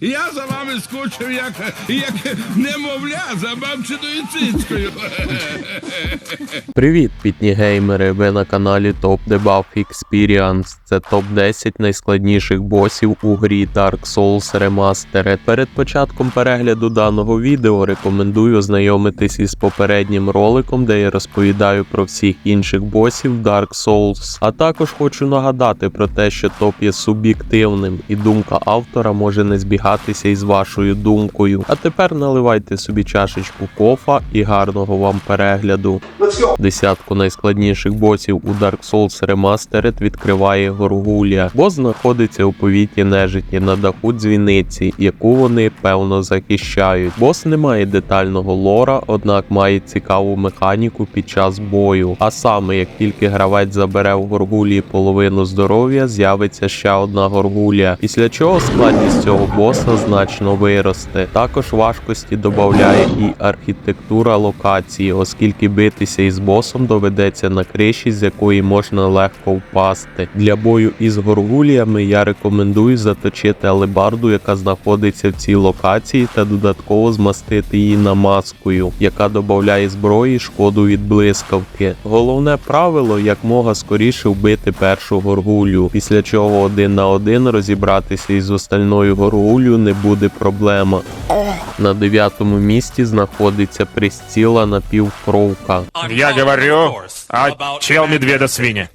Я за вами скучив, як, як немовля за бабчиною цицькою. Привіт, пітні геймери! Ви на каналі Top Debuff Experience. Це топ 10 найскладніших босів у грі Dark Souls Remastered. Перед початком перегляду даного відео рекомендую ознайомитись із попереднім роликом, де я розповідаю про всіх інших босів Dark Souls. А також хочу нагадати про те, що топ є суб'єктивним, і думка автора може не збігатися із вашою думкою. А тепер наливайте собі чашечку кофа і гарного вам перегляду. Десятку найскладніших босів у Dark Souls Remastered відкриває Горгулія, бос знаходиться у повіті нежиті на даху дзвіниці, яку вони певно захищають. Бос не має детального лора, однак має цікаву механіку під час бою. А саме, як тільки гравець забере в Горгулії половину здоров'я, з'явиться ще одна Горгулія, після чого складність цього боса значно виросте. Також важкості додає і архітектура локації, оскільки битися із босом доведеться на криші, з якої можна легко впасти. Для бою із горгуліями я рекомендую заточити алебарду, яка знаходиться в цій локації, та додатково змастити її намазкою, яка додає зброї шкоду від блискавки. Головне правило якмога скоріше вбити першу горгулю, після чого один на один розібратися із остальною горгулю не буде проблема. На дев'ятому місці знаходиться пристіла напівкровка. Я говорю а чел медведа свине.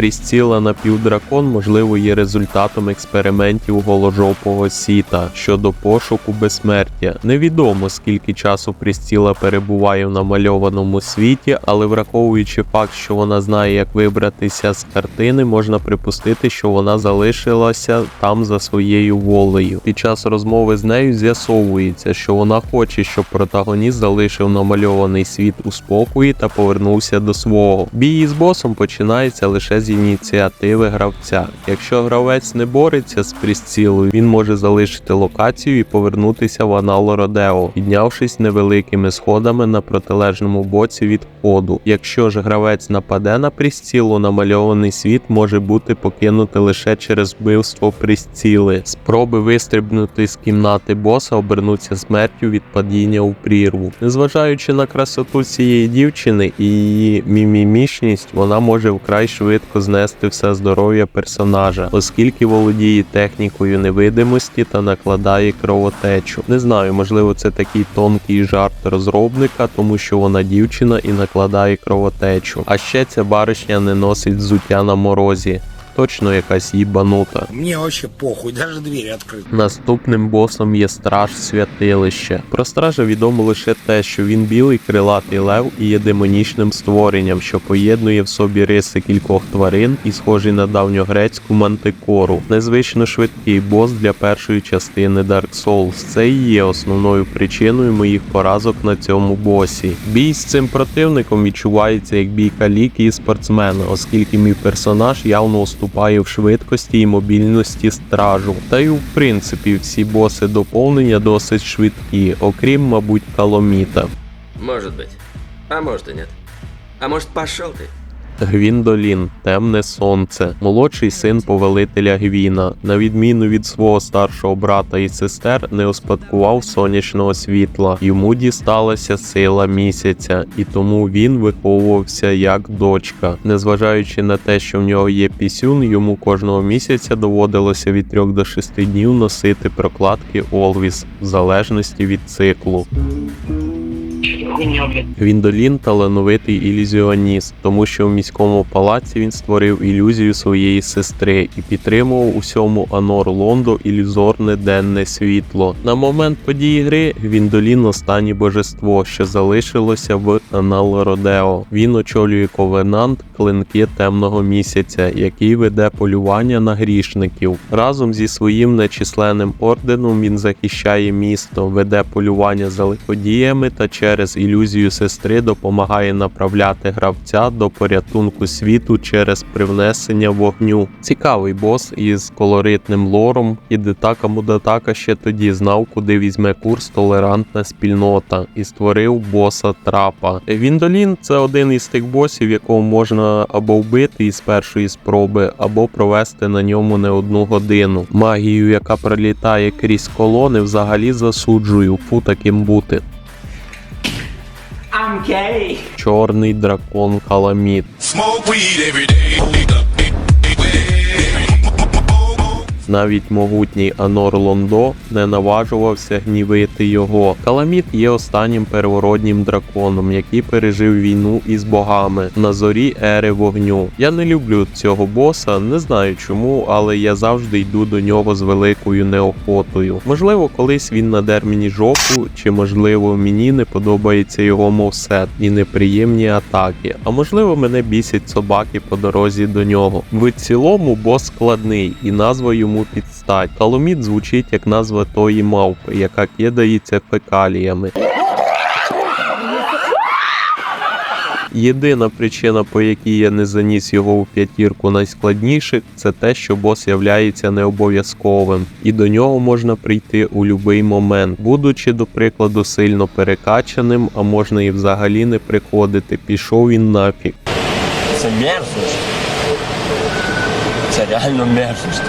Прістіла напівдракон, можливо, є результатом експериментів голожопого сіта щодо пошуку безсмертя. Невідомо скільки часу Прістіла перебуває в намальованому світі, але враховуючи факт, що вона знає, як вибратися з картини, можна припустити, що вона залишилася там за своєю волею. Під час розмови з нею з'ясовується, що вона хоче, щоб протагоніст залишив намальований світ у спокої та повернувся до свого. Бій із босом починається лише з ініціативи гравця. Якщо гравець не бореться з прицілою, він може залишити локацію і повернутися в анал Родео, піднявшись невеликими сходами на протилежному боці від входу. Якщо ж гравець нападе на прицілу, намальований світ може бути покинути лише через вбивство присціли. Спроби вистрибнути з кімнати боса обернуться смертю від падіння у прірву. Незважаючи на красоту цієї дівчини і її мімімішність, вона може вкрай швидко знести все здоров'я персонажа, оскільки володіє технікою невидимості та накладає кровотечу. Не знаю, можливо, це такий тонкий жарт розробника, тому що вона дівчина і накладає кровотечу. А ще ця баришня не носить взуття на морозі. Точно якась їбанута. Мне вообще похуй, даже двери открыты. Наступним босом є страж святилище. Про стража відомо лише те, що він білий крилатий лев і є демонічним створенням, що поєднує в собі риси кількох тварин і схожий на давньогрецьку мантикору. Незвично швидкий бос для першої частини Dark Souls. Це і є основною причиною моїх поразок на цьому босі. Бій з цим противником відчувається як бій каліки і спортсмена, оскільки мій персонаж явно уступає в швидкості і мобільності стражу. Та й в принципі всі боси доповнення досить швидкі, окрім, мабуть, каломіта. Може бути. А може и нет. А може пошел ты? Гвіндолін, темне сонце, молодший син повелителя Гвіна, на відміну від свого старшого брата і сестер, не успадкував сонячного світла. Йому дісталася сила місяця, і тому він виховувався як дочка. Незважаючи на те, що в нього є пісюн, йому кожного місяця доводилося від 3 до 6 днів носити прокладки Олвіс в залежності від циклу. Гвіндолін талановитий ілюзіоніст, тому що в міському палаці він створив ілюзію своєї сестри і підтримував усьому Анор Лондо ілюзорне денне світло. На момент події гри Гвіндолін останнє божество, що залишилося в Анал Родео. Він очолює ковенант клинки темного місяця, який веде полювання на грішників. Разом зі своїм нечисленним орденом він захищає місто, веде полювання за лиходіями та через ілюзію сестри допомагає направляти гравця до порятунку світу через привнесення вогню. Цікавий бос із колоритним лором, і Детака Мудатака ще тоді знав, куди візьме курс толерантна спільнота і створив боса трапа. Віндолін це один із тих босів, якого можна або вбити із першої спроби, або провести на ньому не одну годину. Магію, яка пролітає крізь колони, взагалі засуджую, фу таким бути. I'm gay. Чорний дракон Каламіт. Smoke weed every day. Навіть могутній Анор Лондо не наважувався гнівити його. Каламіт є останнім первороднім драконом, який пережив війну із богами на зорі ери вогню. Я не люблю цього боса, не знаю чому, але я завжди йду до нього з великою неохотою. Можливо, колись він надер мені жопу, чи можливо мені не подобається його мовсет і неприємні атаки. А можливо, мене бісять собаки по дорозі до нього. В цілому бос складний і назва йому підстать. Каломіт звучить як назва тої мавпи, яка кидається фекаліями. Єдина причина, по якій я не заніс його у п'ятірку найскладніших, це те, що бос являється необов'язковим, і до нього можна прийти у будь-який момент, будучи, до прикладу, сильно перекачаним, а можна і взагалі не приходити. Пішов він нафіг. Це мерзость. Це реально мерзость.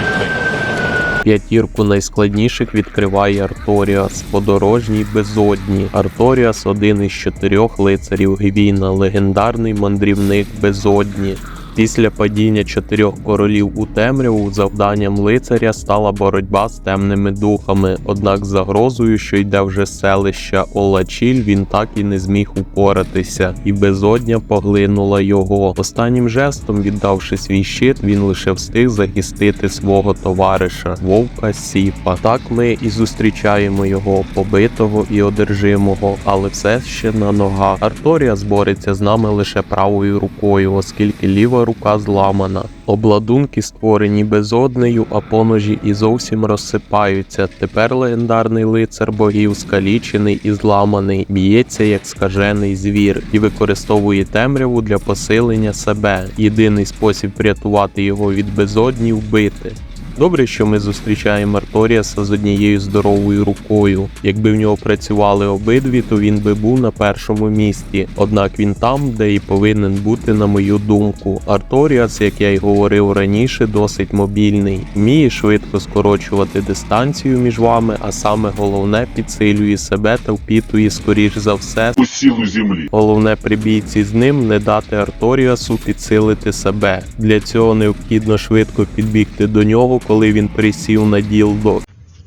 П'ятірку найскладніших відкриває Арторіас, подорожній безодні. Арторіас один із чотирьох лицарів Гвіна, легендарний мандрівник безодні. Після падіння чотирьох королів у темряву завданням лицаря стала боротьба з темними духами. Однак з загрозою, що йде вже з селища Олачіль, він так і не зміг упоратися, і безодня поглинула його. Останнім жестом, віддавши свій щит, він лише встиг захистити свого товариша вовка Сіфа. Так ми і зустрічаємо його побитого і одержимого, але все ще на ногах. Арторіас бореться з нами лише правою рукою, оскільки ліва рука зламана. Обладунки створені безоднею, а поножі і зовсім розсипаються. Тепер легендарний лицар богів, скалічений і зламаний, б'ється як скажений звір і використовує темряву для посилення себе. Єдиний спосіб врятувати його від безодні вбити. Добре, що ми зустрічаємо Арторіаса з однією здоровою рукою. Якби в нього працювали обидві, то він би був на першому місці. Однак він там, де і повинен бути, на мою думку. Арторіас, як я й говорив раніше, досить мобільний, вміє швидко скорочувати дистанцію між вами, а саме головне підсилює себе та впітує скоріш за все у силу земли. Головне при бійці з ним не дати Арторіасу підсилити себе. Для цього необхідно швидко підбігти до нього, коли він присів на ділдо.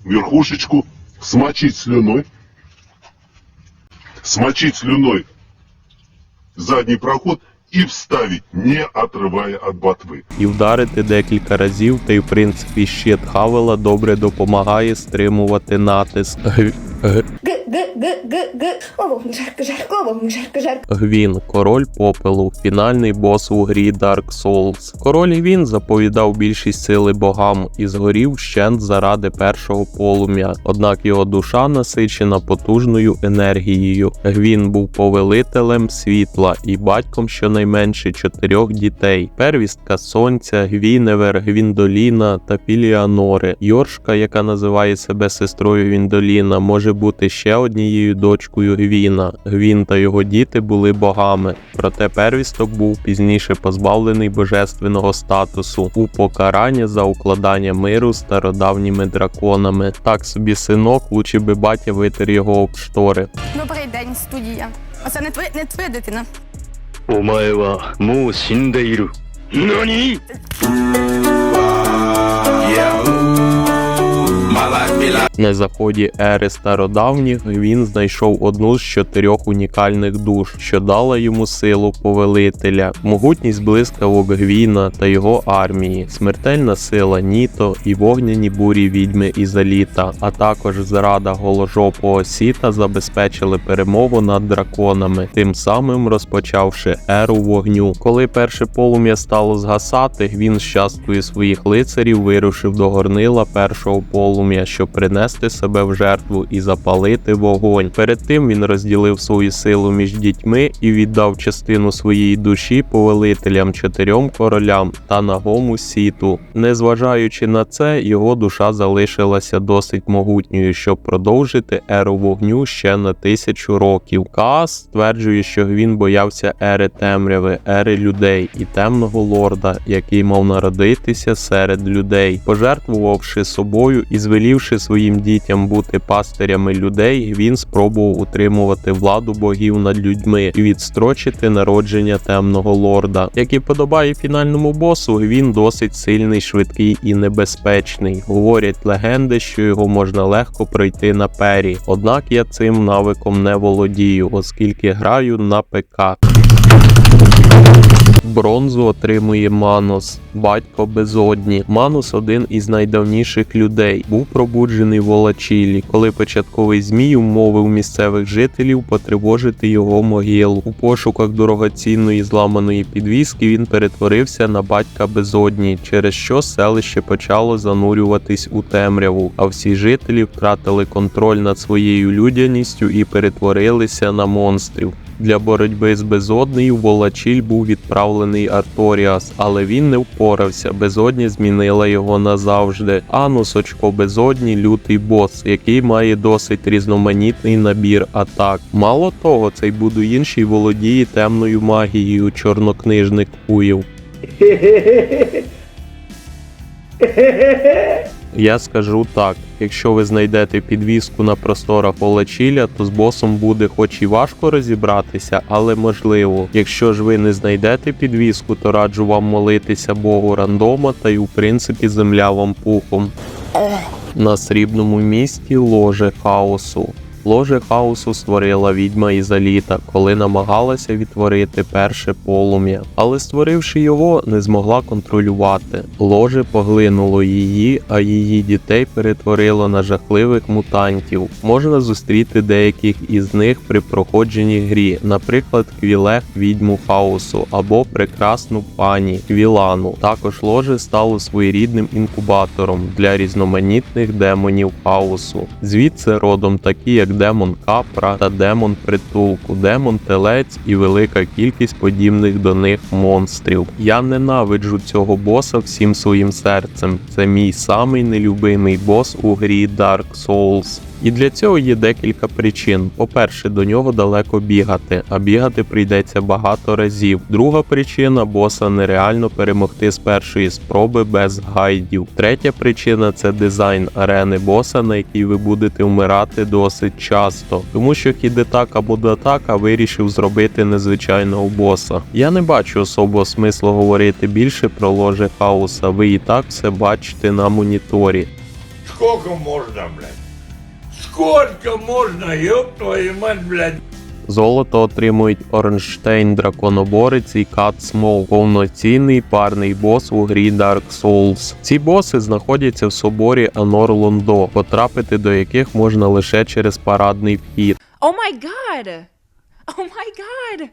Верхушечку смочить слюной. Смочить слюной задній проход і вставить, не отрывая от батви. і вдарити декілька разів, та й в принципі щит Хавела добре допомагає стримувати натиск. Г- г- Г, г, г, г, г. О, жарко, жарко, вогню жарко, жарко. Гвін, король попелу, фінальний бос у грі Dark Souls. Король Гвін заповідав більшість сили богам і згорів вщент заради першого полум'я. Однак його душа насичена потужною енергією. Гвін був повелителем світла і батьком щонайменше чотирьох дітей: первістка сонця, Гвіневер, Гвіндоліна та Філіанори. Йоршка, яка називає себе сестрою Віндоліна, може бути ще однією дочкою Гвіна. Гвін та його діти були богами, проте первісток був пізніше позбавлений божественного статусу у покарання за укладання миру стародавніми драконами. Так собі синок, лучше би батя витер його об штори. Добрий день, студія. Оце не твоя не твоя дитина. Омаєва мусіндейру. Нані. Е, на заході ери стародавніх він знайшов одну з чотирьох унікальних душ, що дала йому силу повелителя, могутність блискавок Гвіна та його армії, смертельна сила Ніто і вогняні бурі відьми Ізаліта, а також зрада голожопого сіта забезпечили перемогу над драконами, тим самим розпочавши еру вогню. Коли перше полум'я стало згасати, він з часткою своїх лицарів вирушив до горнила першого полум'я. Полум'я, щоб принести себе в жертву і запалити вогонь. Перед тим він розділив свою силу між дітьми і віддав частину своєї душі повелителям чотирьом королям та нагому сіту. Незважаючи на це, його душа залишилася досить могутньою, щоб продовжити еру вогню ще на тисячу років. Каас стверджує, що він боявся ери темряви, ери людей і темного лорда, який мав народитися серед людей, пожертвувавши собою і звелівши своїм дітям бути пастирями людей, він спробував утримувати владу богів над людьми і відстрочити народження темного лорда. Як і подобає фінальному босу, він досить сильний, швидкий і небезпечний. Говорять легенди, що його можна легко пройти на пері. Однак я цим навиком не володію, оскільки граю на ПК. Бронзу отримує Манос, батько безодні. Манос один із найдавніших людей. Був пробуджений в Олачілі, коли початковий змій умовив місцевих жителів потривожити його могилу. У пошуках дорогоцінної зламаної підвіски він перетворився на батька безодні, через що селище почало занурюватись у темряву, а всі жителі втратили контроль над своєю людяністю і перетворилися на монстрів. Для боротьби з безоднею Волачіль був відправлений Арторіас, але він не впорався. Безодня змінила його назавжди. Анус очко безодні лютий бос, який має досить різноманітний набір атак. Мало того, цей будуїн володіє темною магією чорнокнижник Куїв. Я скажу так: якщо ви знайдете підвіску на просторах Олачіля, то з босом буде хоч і важко розібратися, але можливо. Якщо ж ви не знайдете підвіску, то раджу вам молитися Богу рандома та й у принципі земля вам пухом. На срібному місті ложе хаосу. Ложе хаосу створила відьма Ізаліта, коли намагалася відтворити перше полум'я, але створивши його, не змогла контролювати. Ложе поглинуло її, а її дітей перетворило на жахливих мутантів. Можна зустріти деяких із них при проходженні грі, наприклад, Квілех відьму хаосу або прекрасну пані Квілану. Також ложе стало своєрідним інкубатором для різноманітних демонів хаосу. Звідси родом такі, як демон капра та демон притулку, демон телець і велика кількість подібних до них монстрів. Я ненавиджу цього боса всім своїм серцем. Це мій самий нелюбимий бос у грі Dark Souls. І для цього є декілька причин. По-перше, до нього далеко бігати, а бігати прийдеться багато разів. Друга причина боса нереально перемогти з першої спроби без гайдів. Третя причина це дизайн арени боса, на якій ви будете вмирати досить часто, тому що Хідетака Будатака вирішив зробити незвичайного боса. Я не бачу особого смислу говорити більше про ложе хаоса. Ви і так все бачите на моніторі. Сколько можно, блядь? Сколько можно, ёб твою мать, блядь? Золото отримують Орнштейн Драконоборець і Кат Смол, повноцінний парний бос у грі Dark Souls. Ці боси знаходяться в соборі Анор Лондо, потрапити до яких можна лише через парадний вхід. О май гад! О май гад!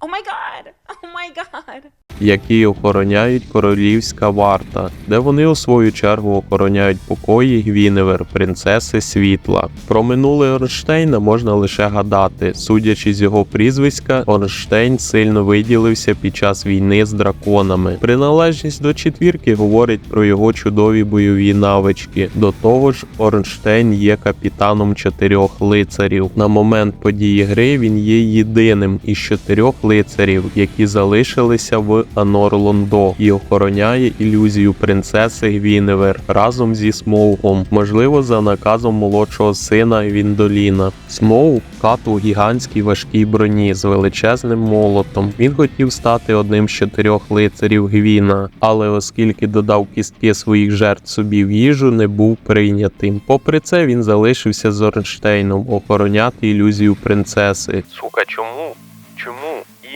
О май гад! О май гад! Які охороняють королівська варта, де вони у свою чергу охороняють покої Гвіневер, принцеси світла. Про минуле Орнштейна можна лише гадати. Судячи з його прізвиська, Орнштейн сильно виділився під час війни з драконами. Приналежність до четвірки говорить про його чудові бойові навички. До того ж, Орнштейн є капітаном чотирьох лицарів. На момент події гри він є єдиним із чотирьох лицарів, які залишилися в Анор Лондо і охороняє ілюзію принцеси Гвіневер разом зі Смоугом, можливо, за наказом молодшого сина Віндоліна. Смоуг кат у гігантській важкій броні з величезним молотом. Він хотів стати одним з чотирьох лицарів Гвіна, але оскільки додав кістки своїх жертв собі в їжу, не був прийнятим. Попри це, він залишився з Орнштейном охороняти ілюзію принцеси. Сука, чому?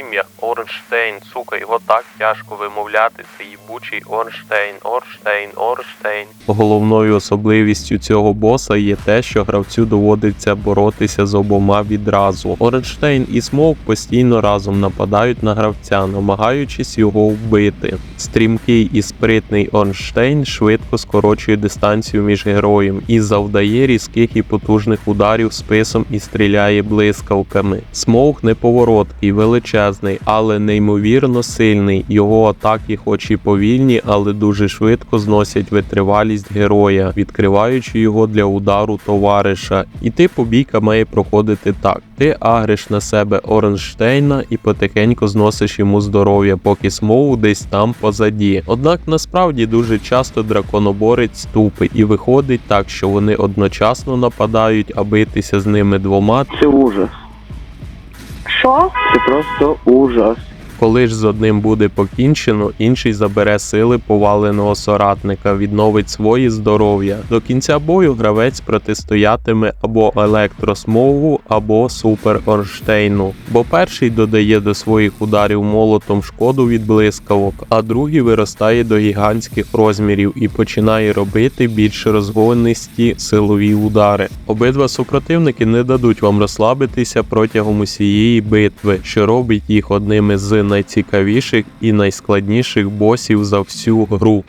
Ім'я? Орнштейн, сука, його так тяжко вимовляти. Це їбучий Орнштейн, Орнштейн, Орнштейн. Головною особливістю цього боса є те, що гравцю доводиться боротися з обома відразу. Орнштейн і Смоук постійно разом нападають на гравця, намагаючись його вбити. Стрімкий і спритний Орнштейн швидко скорочує дистанцію між героєм і завдає різких і потужних ударів списом і стріляє блискавками. Смоук неповороткий, величезний, але неймовірно сильний. Його атаки, хоч і повільні, але дуже швидко зносять витривалість героя, відкриваючи його для удару товариша. І типу бійка має проходити так: ти агриш на себе Орнштейна і потихеньку зносиш йому здоров'я, поки Смоук десь там позаді. Однак насправді дуже часто драконоборець тупий і виходить так, що вони одночасно нападають, а битися з ними двома Це ужас. Що? Це просто ужас. Коли ж з одним буде покінчено, інший забере сили поваленого соратника, відновить своє здоров'я. До кінця бою гравець протистоятиме або електросмову, або супер Орштейну. Бо перший додає до своїх ударів молотом шкоду від блискавок, а другий виростає до гігантських розмірів і починає робити більш розгонисті силові удари. Обидва супротивники не дадуть вам розслабитися протягом усієї битви, що робить їх одними з найцікавіших і найскладніших босів за всю гру.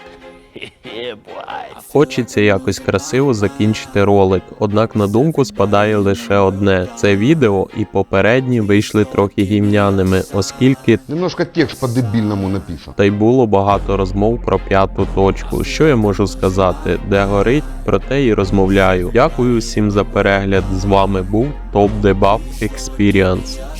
Хочеться якось красиво закінчити ролик, однак на думку спадає лише одне: це відео і попередні вийшли трохи гімняними, оскільки Немножко текст по-дебильному написан. та й було багато розмов про п'яту точку. Що я можу сказати? Де горить, про те і розмовляю. Дякую всім за перегляд. З вами був Топ Дебаф Experience.